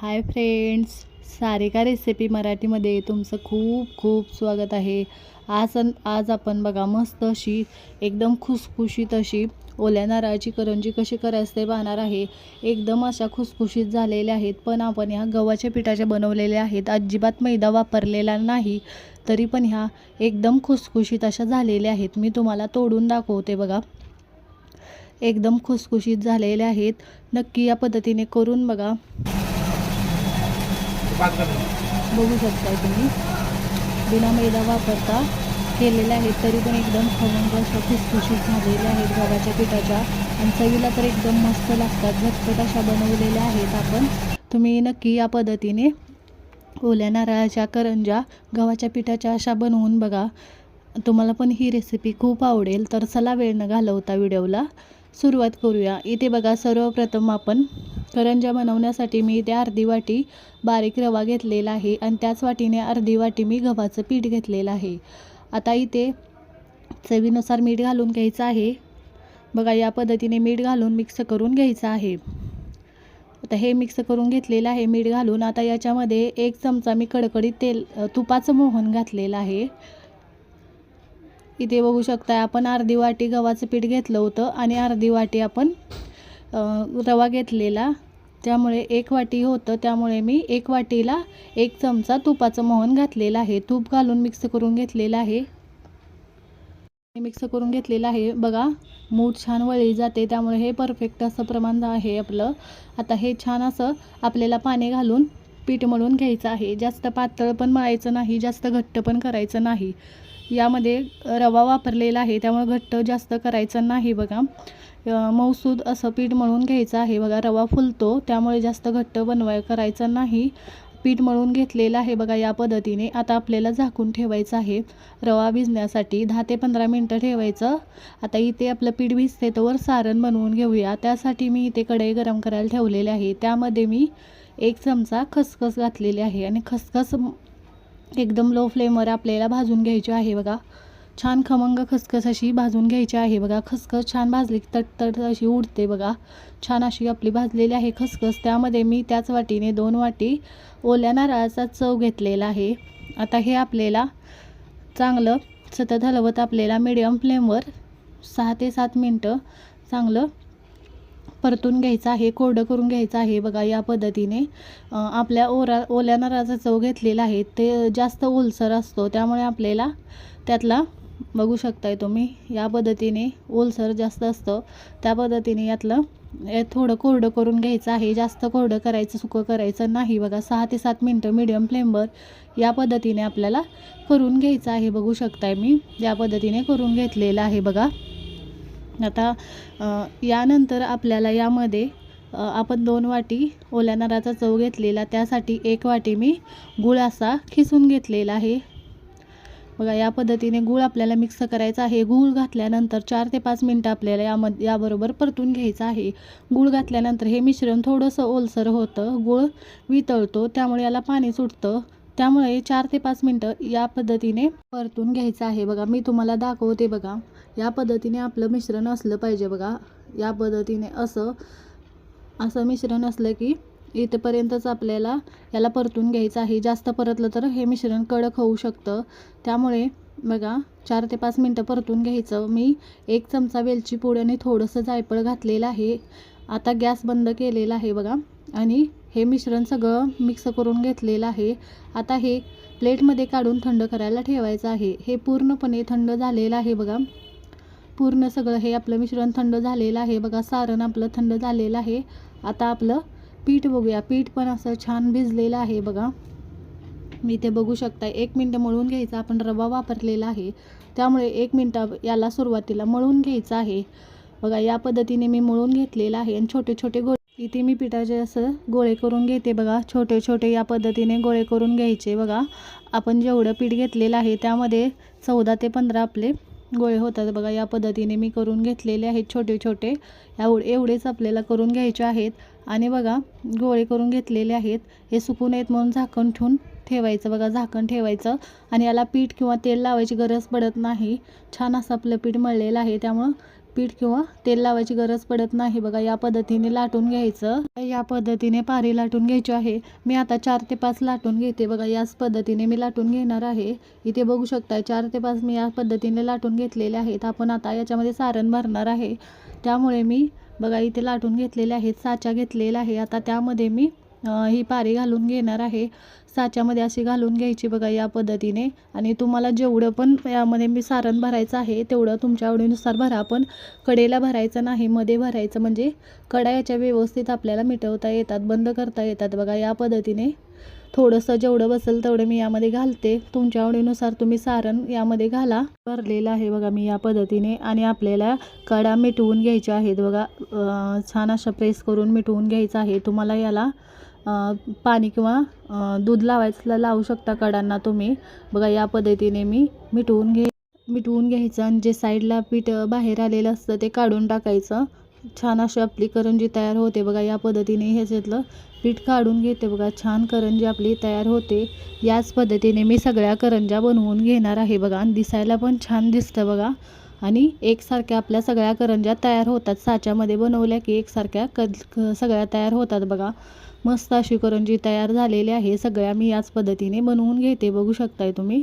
Hi friends Sarika recipe मराठीमध्ये तुमचं खूप खूप स्वागत आहे. आज आज आपण बघा मस्त अशी एकदम खुसखुशीत अशी ओल्या नारळाची करंजी कशी करायचं ते पाहणार आहे. एकदम अशा खुसखुशीत झालेल्या आहेत पण आपण ह्या गव्हाच्या पिठाच्या बनवलेल्या आहेत. अजिबात मैदा वापरलेला नाही तरी पण ह्या एकदम खुसखुशीत अशा झालेल्या आहेत. मी तुम्हाला तोडून दाखवते बघा. एकदम खुसखुशीत झालेल्या आहेत. नक्की या पद्धतीने करून बघा. बघू शकता तुम्ही. बिना मैदा वापरता केलेले आहेत तरी पण एकदम खमंग अशा खुसखुशीत झालेल्या आहेत गव्हाच्या पिठाच्या. आणि चवीला तर एकदम मस्त लागतात झटपट अशा बनवलेल्या आहेत आपण. तुम्ही नक्की या पद्धतीने ओल्या नारळाच्या करंजा गव्हाच्या पिठाच्या अशा बनवून बघा. तुम्हाला पण ही रेसिपी खूप आवडेल तर चला वेळ न घालवता व्हिडिओला. सुरुवात करूया. इथे बघा सर्वप्रथम आपण करंजा बनवण्यासाठी मी इथे अर्धी वाटी बारीक रवा घेतलेला आहे आणि त्याच वाटीने अर्धी वाटी मी गव्हाचं पीठ घेतलेलं आहे. आता इथे चवीनुसार मीठ घालून घ्यायचं आहे. बघा या पद्धतीने मीठ घालून मिक्स करून घ्यायचं आहे. आता हे मिक्स करून घेतलेलं आहे मीठ घालून. आता याच्यामध्ये एक चमचा मी कडकडीत तेल तुपाचं मोहन घातलेलं आहे. इथे बघू शकता आपण अर्धी वाटी गव्हाचं पीठ घेतलं होतं आणि अर्धी वाटी आपण रवा घेतलेला. त्यामुळे एक वाटी होतं त्यामुळे मी एक वाटीला एक चमचा तुपाचं मोहन घातलेलं आहे. तूप घालून मिक्स करून घेतलेलं आहे. मिक्स करून घेतलेलं आहे. बघा मूठ छान वळली जाते त्यामुळे हे परफेक्ट असं प्रमाण आहे आपलं. आता हे छान असं आपल्याला पाणी घालून पीठ मळून घ्यायचं आहे. जास्त पातळ पण मळायचं नाही जास्त घट्ट पण करायचं नाही. यामध्ये रवा वापरलेला आहे. त्यामुळे घट्ट जास्त करायचं नाही बघा. मऊसूद असं पीठ मळून घ्यायचं आहे. बघा रवा फुलतो त्यामुळे जास्त घट्ट बनवाय करायचं नाही. पीठ मळून घेतलेलं आहे बघा या पद्धतीने. आता आपल्याला झाकून ठेवायचं आहे. रवा भिजण्यासाठी दहा ते पंधरा मिनटं ठेवायचं. आता इथे आपलं पीठ भिजते तोवर सारण बनवून घेऊया. त्यासाठी मी इथे कढई गरम करायला ठेवलेले आहे. त्यामध्ये मी एक चमचा खसखस घातलेली आहे. आणि खसखस एकदम लो फ्लेमवर आपल्याला भाजून घ्यायची आहे बघा. छान खमंग खसखस अशी भाजून घ्यायची आहे बघा. खसखस छान भाजली की तटतट अशी उडते बघा. छान अशी आपली भाजलेली आहे खसखस. त्यामध्ये मी त्याच वाटीने दोन वाटी ओल्या नारळाचा चव घेतलेला आहे. आता हे आपल्याला चांगलं सतत हलवत आपल्याला मिडियम फ्लेमवर सहा ते सात मिनटं चांगलं परतून घ्यायचं आहे कोरडं करून घ्यायचं आहे बघा या पद्धतीने. आपल्या ओरा ओल्या नारळाचा चव घेतलेला आहे. ते जास्त ओलसर असतो त्यामुळे आपल्याला त्यातला बघू शकताय तुम्ही या पद्धतीने ओलसर जास्त असतं. त्या पद्धतीने यातलं थोडं कोरडं करून घ्यायचं आहे. जास्त कोरडं करायचं सुकं करायचं नाही बघा. सहा ते सात मिनटं मीडियम फ्लेमवर या पद्धतीने आपल्याला करून घ्यायचं आहे बघू शकताय मी. या पद्धतीने करून घेतलेलं आहे बघा. आता यानंतर आपल्याला यामध्ये आपण दोन वाटी ओल्या नारळाचा चव घेतलेला त्यासाठी एक वाटी मी गुळ असा खिसून घेतलेला आहे. बघा या पद्धतीने गूळ आपल्याला मिक्स करायचा आहे. गूळ घातल्यानंतर चार ते पाच मिनटं आपल्याला यामध्ये याबरोबर परतून घ्यायचं आहे. गूळ घातल्यानंतर हे मिश्रण थोडंसं ओलसर होतं गूळ वितळतो त्यामुळे याला पाणी सुटतं. त्यामुळे चार ते पाच मिनटं या पद्धतीने परतून घ्यायचं आहे. बघा मी तुम्हाला दाखवते बघा. या पद्धतीने आपलं मिश्रण असलं पाहिजे बघा. या पद्धतीने असं असं मिश्रण असलं की इथपर्यंतच आपल्याला याला परतून घ्यायचं आहे. जास्त परतलं तर हे मिश्रण कडक होऊ शकतं. त्यामुळे बघा चार ते पाच मिनटं परतून घ्यायचं. मी एक चमचा वेलची पूड आणि थोडंसं जायफळ घातलेलं आहे. आता गॅस बंद केलेला आहे बघा. आणि हे मिश्रण सगळं मिक्स करून घेतलेलं आहे. आता हे प्लेटमध्ये काढून थंड करायला ठेवायचं आहे. हे पूर्णपणे थंड झालेलं आहे बघा. पूर्ण सगळं हे आपलं मिश्रण थंड झालेलं आहे. बघा सारण आपलं थंड झालेलं आहे. आता आपलं पीठ बघूया. पीठ पण असं छान भिजलेलं आहे बघा. मी ते बघू शकता एक मिनटं मळून घ्यायचा. आपण रवा वापरलेला आहे. त्यामुळे एक मिनटं याला सुरुवातीला मळून घ्यायचं आहे. बघा या पद्धतीने मी मळून घेतलेलं आहे. आणि छोटे छोटे गोळे इथे मी पिठाचे असं गोळे करून घेते बघा. छोटे छोटे या पद्धतीने गोळे करून घ्यायचे बघा. आपण जेवढं पीठ घेतलेलं आहे त्यामध्ये चौदा ते पंधरा आपले गोळे होतात. बघा या पद्धतीने मी करून घेतलेले आहेत छोटे छोटे. एवढे एवढेच आपल्याला करून घ्यायचे आहेत. आणि बघा गोळे करून घेतलेले आहेत. हे सुकून येत म्हणून झाकण ठेवून ठेवायचं. बघा झाकण ठेवायचं. आणि याला पीठ किंवा तेल लावायची गरज पडत नाही. छान असं आपलं पीठ मळलेलं आहे. त्यामुळं पीठ किंवा तेल लावायची गरज पडत नाही. बघा या पद्धतीने लाटून घ्यायचं. या पद्धतीने पारी लाटून घ्यायची आहे. मी आता चार ते पाच लाटून घेते. बघा याच पद्धतीने मी लाटून घेणार आहे. इथे बघू शकता चार ते पाच मी या पद्धतीने लाटून घेतलेले आहेत. आपण आता याच्यामध्ये सारण भरणार आहे. त्यामुळे मी बघा इथे लाटून घेतलेले आहेत साचा घेतलेला आहे. आता त्यामध्ये मी ही पारी घालून घेणार आहे. साच्यामध्ये अशी घालून घ्यायची बघा या पद्धतीने. आणि तुम्हाला जेवढं पण यामध्ये मी सारण भरायचं आहे तेवढं तुमच्या आवडीनुसार भरा. पण कडेला भरायचं नाही मध्ये भरायचं म्हणजे कडा याच्या व्यवस्थित आपल्याला मिटवता येतात बंद करता येतात बघा या पद्धतीने. थोडंसं जेवढं बसेल तेवढं मी यामध्ये घालते. तुमच्या आवडीनुसार तुम्ही सारण यामध्ये घाला. भरलेलं आहे बघा मी या पद्धतीने. आणि आपल्याला कडा मिटवून घ्यायच्या आहेत बघा. छान अशा प्रेस करून मिटवून घ्यायचं आहे. तुम्हाला याला पाणी किंवा दूध लावायचं लावू शकता कडांना तुम्ही. बघा या पद्धतीने मी मिटवून घे मिटवून घ्यायचं आणि जे साईडला पीठ बाहेर आलेलं असतं ते काढून टाकायचं. छान अशी आपली करंजी तयार होते बघा या पद्धतीने ह्याच्यातलं पीठ काढून घेते बघा. छान करंजी आपली तयार होते. याच पद्धतीने मी सगळ्या करंज्या बनवून घेणार आहे बघा. आणि दिसायला पण छान दिसतं बघा. आणि एकसारख्या आपल्या सगळ्या करंज्या तयार होतात. साच्यामध्ये बनवल्या की एकसारख्या क सगळ्या तयार होतात बघा. मस्त अशी करंजी तयार झालेली आहे. सगळ्या मी याच पद्धतीने बनवून घेते. बघू शकताय तुम्ही.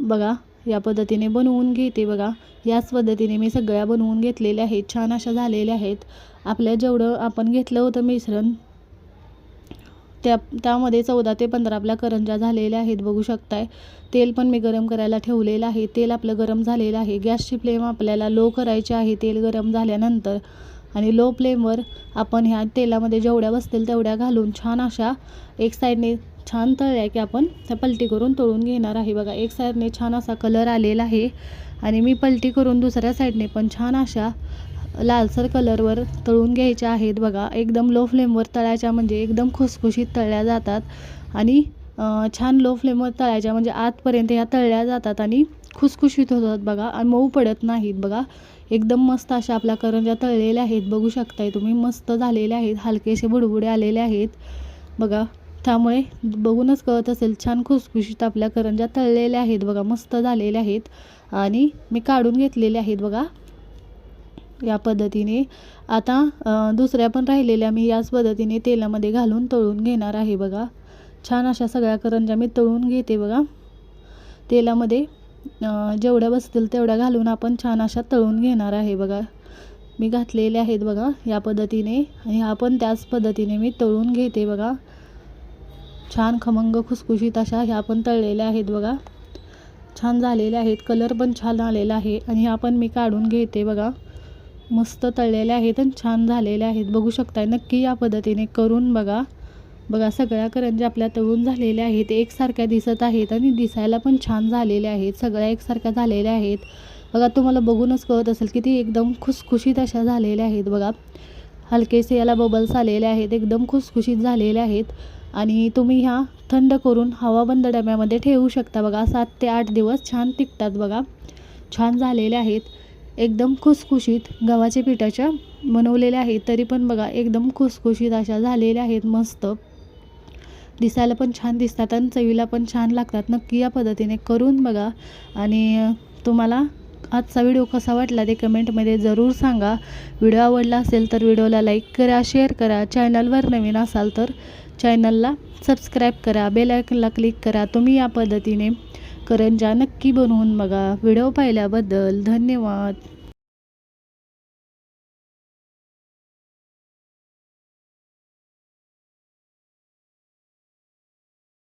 बघा या पद्धतीने बनवून घेते बघा. याच पद्धतीने मी सगळ्या बनवून घेतलेल्या आहेत. छान अशा झालेल्या आहेत. आपल्या जेवढं आपण घेतलं होतं मिश्रण त्या त्यामध्ये चौदा ते पंधरा आपल्या करंज्या झालेल्या आहेत बघू शकताय. तेल पण मी गरम करायला ठेवलेलं आहे. तेल आपलं गरम झालेलं आहे. गॅसची फ्लेम आपल्याला लो करायची आहे तेल गरम झाल्यानंतर. आणि लो फ्लेमवर आपण ह्या तेलामध्ये जेवढ्या बसतील तेवढ्या घालून छान अशा एक साईडने छान तळल्या की आपण त्या पलटी करून तळून घेणार आहे. बघा एक साईडने छान असा कलर आलेला आहे. आणि मी पलटी करून दुसऱ्या साईडने पण छान अशा लालसर कलरवर तळून घ्यायच्या आहेत. बघा एकदम लो फ्लेमवर तळायच्या म्हणजे एकदम खुसखुशीत तळल्या जातात. आणि छान लो फ्लेमवर तळायच्या म्हणजे आतपर्यंत ह्या तळल्या जातात आणि खुसखुशीत होतात बघा. आणि मऊ पडत नाहीत बघा. एकदम मस्त अशा आपल्या करंज्या तळलेल्या आहेत. बघू शकताय तुम्ही मस्त झालेल्या आहेत. हलकेसे बुडबुडे आलेले आहेत. बघा त्यामुळे बघूनच कळत असेल छान खुसखुशीत आपल्या करंज्या तळलेल्या आहेत. बघा मस्त झालेल्या आहेत. आणि मी काढून घेतलेल्या आहेत बघा. या पद्धतीने. आता दुसऱ्या पण राहिलेल्या मी याच पद्धतीने तेलामध्ये घालून तळून घेणार आहे बघा. छान अशा सगळ्या करंज्या मी तळून घेते बघा. तेलामध्ये जेवढ्या बसतील तेवढ्या घालून आपण छान अशा तळून घेणार आहे बघा. मी घातलेल्या आहेत बघा या पद्धतीने. आणि ह्या पण त्याच पद्धतीने मी तळून घेते बघा. छान खमंग खुसखुशीत अशा ह्या पण तळलेल्या आहेत बघा. छान झालेल्या आहेत. कलर पण छान आलेला आहे. आणि ह्या पण मी काढून घेते बघा. मस्त तळलेले आहेत आणि छान झालेले आहेत. बघू शकताय नक्की या पद्धतीने करून बघा. बघा सगळ्या करंज्या आपल्या तळून झालेल्या आहेत. एकसारख्या दिसत आहेत आणि दिसायला पण छान झालेल्या आहेत. सगळ्या एकसारख्या झालेल्या आहेत. बघा तुम्हाला बघूनच कळत असेल की ती एकदम खुसखुशीत अशा झालेल्या आहेत. बघा हलकेसे याला बबल्स आलेले आहेत. एकदम खुसखुशीत झालेले आहेत. आणि तुम्ही ह्या थंड करून हवाबंद डब्यामध्ये ठेवू शकता. बघा सात ते आठ दिवस छान टिकतात बघा. छान झालेले आहेत. एकदम खुसखुशीत गव्हाच्या पिठाच्या बनवलेल्या आहेत. तरी पण बघा एकदम खुसखुशीत अशा झालेल्या आहेत. मस्त. दिसायला पण छान दिसतात आणि चवीला पण छान लागतात. नक्की या पद्धतीने करून बघा. आणि तुम्हाला आजचा व्हिडिओ कसा वाटला ते कमेंटमध्ये जरूर सांगा. व्हिडिओ आवडला असेल तर व्हिडिओला लाईक करा शेअर करा. चॅनलवर नवीन असाल तर चॅनलला सबस्क्राईब करा. बेल आयकनला क्लिक करा. तुम्ही या पद्धतीने करंजा नक्की बनवून बघा. व्हिडिओ पाहिल्याबद्दल धन्यवाद.